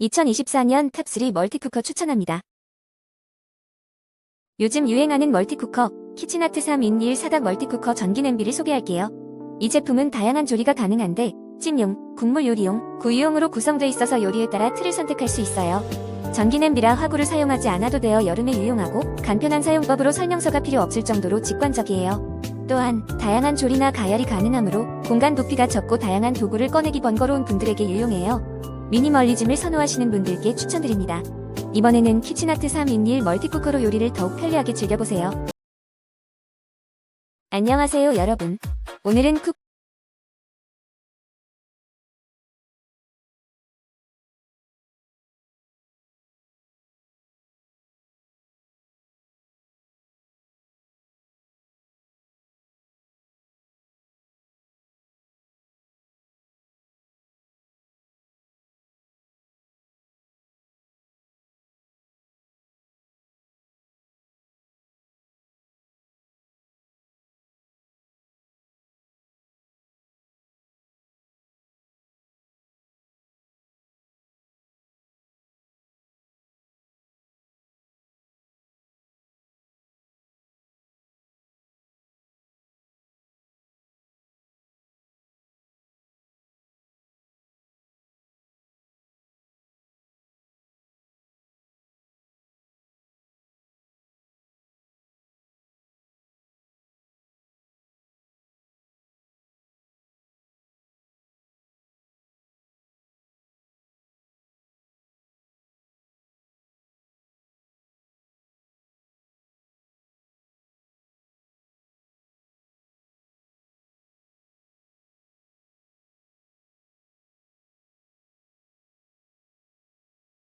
2024년 탑3 멀티쿠커 추천합니다. 요즘 유행하는 멀티쿠커, 키친아트 3인 1 사각 멀티쿠커 전기 냄비를 소개할게요. 이 제품은 다양한 조리가 가능한데 찜용, 국물 요리용, 구이용으로 구성돼 있어서 요리에 따라 틀을 선택할 수 있어요. 전기 냄비라 화구를 사용하지 않아도 되어 여름에 유용하고 간편한 사용법으로 설명서가 필요 없을 정도로 직관적이에요. 또한 다양한 조리나 가열이 가능하므로 공간 부피가 적고 다양한 도구를 꺼내기 번거로운 분들에게 유용해요. 미니멀리즘을 선호하시는 분들께 추천드립니다. 이번에는 키친아트 3인 1 멀티쿠커로 요리를 더욱 편리하게 즐겨보세요. 안녕하세요 여러분. 오늘은 쿡